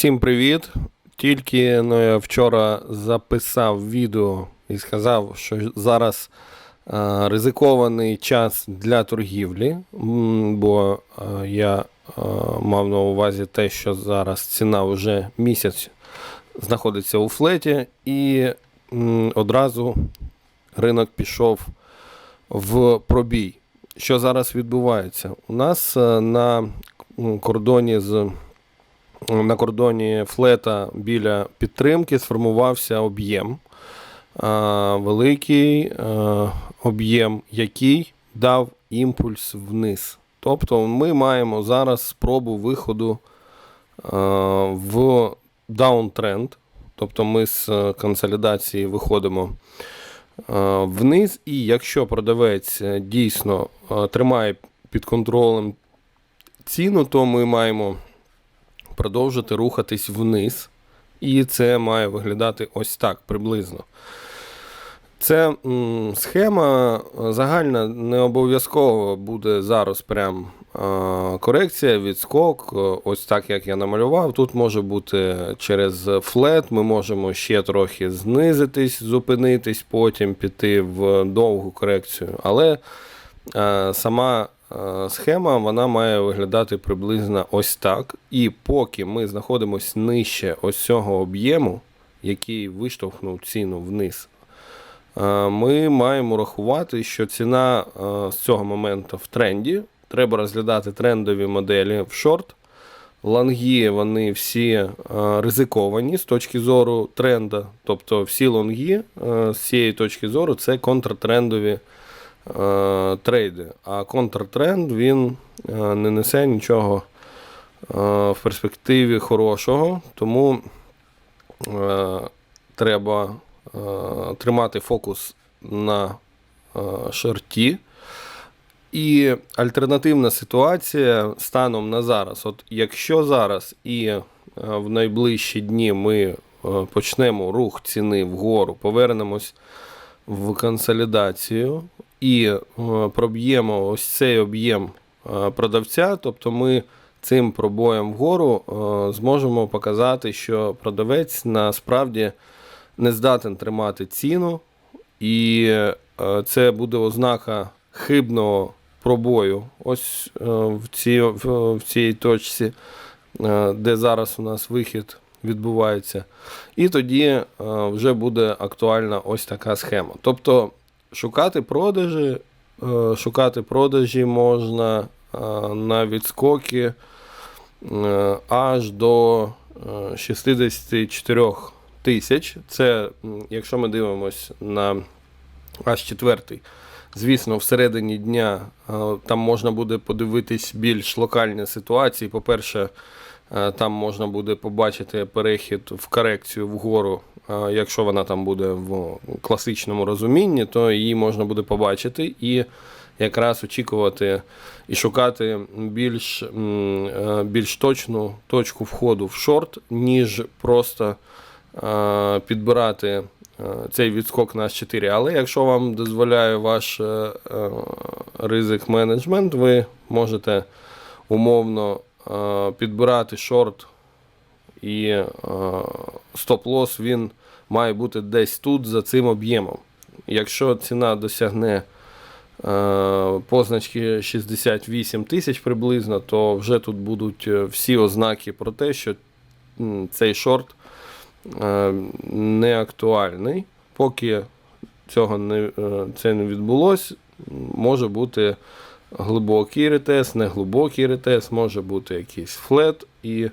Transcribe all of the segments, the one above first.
Всім привіт! Тільки ну, я вчора записав відео і сказав, що зараз е, ризикований час для торгівлі, бо е, я е, мав на увазі те, що зараз ціна вже місяць знаходиться у флеті, і м, одразу ринок пішов в пробій. Що зараз відбувається? У нас на кордоні з на кордоні флета біля підтримки сформувався об'єм. Великий об'єм, який дав імпульс вниз. Тобто ми маємо зараз спробу виходу в даунтренд. Тобто ми з е, консолідації виходимо вниз, і якщо продавець е, дійсно тримає під контролем ціну, то ми маємо продовжити рухатись вниз. І це має виглядати ось так приблизно. Це м, схема е, загальна, не обов'язково буде зараз прям е, корекція, відскок, е, ось так як я намалював. Тут може бути через флет, ми можемо ще трохи знизитись, зупинитись, потім піти в довгу корекцію. Але е, сама схема вона має виглядати приблизно ось так. І поки ми знаходимося нижче ось цього об'єму, який виштовхнув ціну вниз, е, ми маємо рахувати, що ціна е, з цього моменту в тренді. Треба розглядати трендові моделі в шорт. Лонги вони всі е, ризиковані з точки зору тренда. Тобто всі лонги е, з цієї точки зору це контртрендові е, трейди. А контртренд він е, не несе нічого е, в перспективі хорошого, тому е, треба е, тримати фокус на е, шорті. І альтернативна ситуація станом на зараз. От якщо зараз і е, в найближчі дні ми е, почнемо рух ціни вгору, повернемось в консолідацію і е, проб'ємо ось цей об'єм е, продавця, тобто ми цим пробоєм вгору е, зможемо показати, що продавець насправді не здатен тримати ціну, і це буде ознака хибного пробою. Ось в цій, в, цій точці, де зараз у нас вихід відбувається. І тоді вже буде актуальна ось така схема. Тобто шукати продажі, е, шукати продажі можна е, на відскоки е, аж до е, 64 тисяч. Це, якщо ми дивимося на аж четвертий. Звісно, всередині дня там можна буде подивитись більш локальні ситуації. По-перше, там можна буде побачити перехід в корекцію вгору. Е, Якщо вона там буде в класичному розумінні, то її можна буде побачити і якраз очікувати і шукати більш, е, більш точну точку входу в шорт, ніж просто е, підбирати е, цей відскок на H4. Але якщо вам дозволяє ваш е, е, ризик менеджмент, ви можете умовно е, підбирати шорт і е, стоп-лос він має бути десь тут за цим об'ємом. Якщо ціна досягне е, позначки 68 тисяч приблизно, то вже тут будуть е, всі ознаки про те, що цей шорт е, не актуальний. Поки цього не, е, це не відбулося, може бути глибокий ретест, неглибокий ретест, може бути якийсь флет, і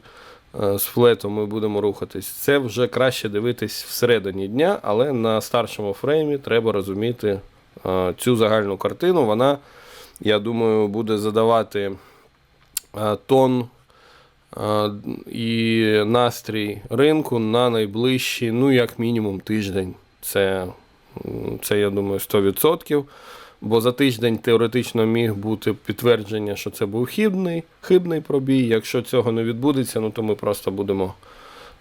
е, з флетом ми будемо рухатись. Це вже краще дивитись всередині дня, але на старшому фреймі треба розуміти е, цю загальну картину. Вона, я думаю, буде задавати е, тон і настрій ринку на найближчий, ну, як мінімум, тиждень. Це, це я думаю, 100%. Бо за тиждень теоретично міг бути підтвердження, що це був хибний, хибний пробій. Якщо цього не відбудеться, ну то ми просто будемо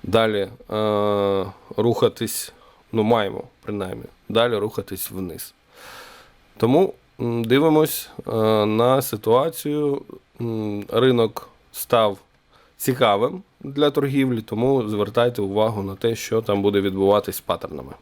далі е, рухатись, ну маємо принаймні, далі рухатись вниз. Тому дивимось е, на ситуацію. Ринок став цікавим для торгівлі, тому звертайте увагу на те, що там буде відбуватись з паттернами.